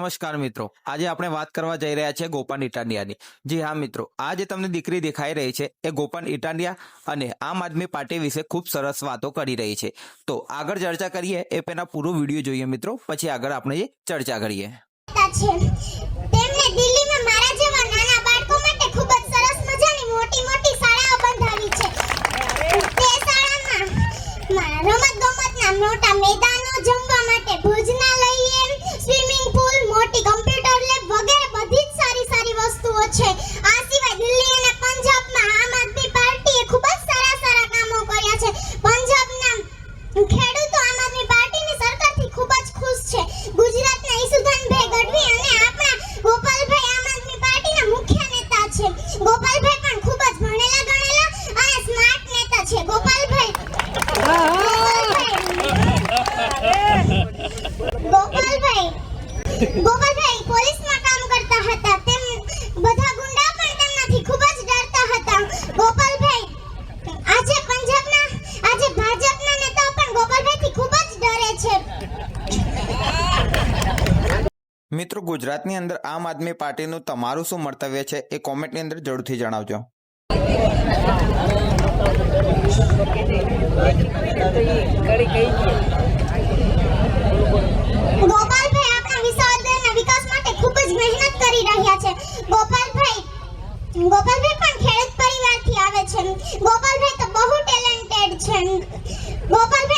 નમસ્કાર મિત્રો. આજે આપણે વાત કરવા જઈ રહ્યા છે ગોપાલ ઇટાલિયાની. જી હા મિત્રો, આ જે તમને દીકરી દેખાઈ રહી છે, એ ગોપાલ ઇટાલિયા અને આમ આદમી પાર્ટી વિશે ખૂબ સરસ વાતો કરી રહી છે. તો આગળ ચર્ચા કરીએ, એ પહેલા પૂરો વીડિયો જોઈએ મિત્રો, પછી આગળ આપણે ચર્ચા કરીએ. મોટા મેદાનો જમવા માટે ભોજનાલય સ્વિમિંગ પુલ મોટી કમ્પ્યુટર લેબ વગેરે બધી જ સારી સારી વસ્તુઓ છે આ સિવાય દિલ્હી અને પંજાબમાં આમ આદમી પાર્ટીએ ખૂબ જ સારા સારા કામો કર્યા છે પંજાબના ખેડૂતો આમ આદમી પાર્ટીની સરકારથી ખૂબ જ ખુશ છે ગુજરાતના ઈસુદાનભાઈ ગઢવી અને આપણા ગોપાલભાઈ આમ આદમી પાર્ટીના મુખ્ય નેતા છે ગોપાલભાઈ પણ ખૂબ જ ભણેલા ગણેલા અને સ્માર્ટ નેતા છે ગોપાલભાઈ ગોપાલભાઈ ગોપાલભાઈ પોલીસમાં કામ કરતા હતા. તેમ બધા ગુંડા પણ તેમનાથી ખૂબ જ ડરતા હતા. ગોપાલભાઈ આજે પંજાબના આજે ભાજપના નેતાઓ પણ ગોપાલભાઈથી ખૂબ જ ડરે છે. મિત્રો ગુજરાતની અંદર આમ આદમી પાર્ટીનું તમારું શું મંતવ્ય છે એ કોમેન્ટની અંદર જરૂરથી જણાવજો. ગોપાલભાઈ આપણા વિસાવદરના વિકાસ માટે ખૂબ જ મહેનત કરી રહ્યા છે ગોપાલભાઈ ગોપાલભાઈ પણ ખેડૂત પરિવારથી આવે છે. ગોપાલભાઈ તો બહુ ટેલેન્ટેડ છે. ગોપાલભાઈને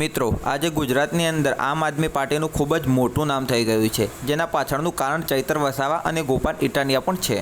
મિત્રો, આજે ગુજરાતની અંદર આમ આદમી પાર્ટીનું ખૂબ જ મોટું નામ થઈ ગયું છે, જેના પાછળનું કારણ ચૈતર વસાવા અને ગોપાલ ઇટાલિયા પણ છે.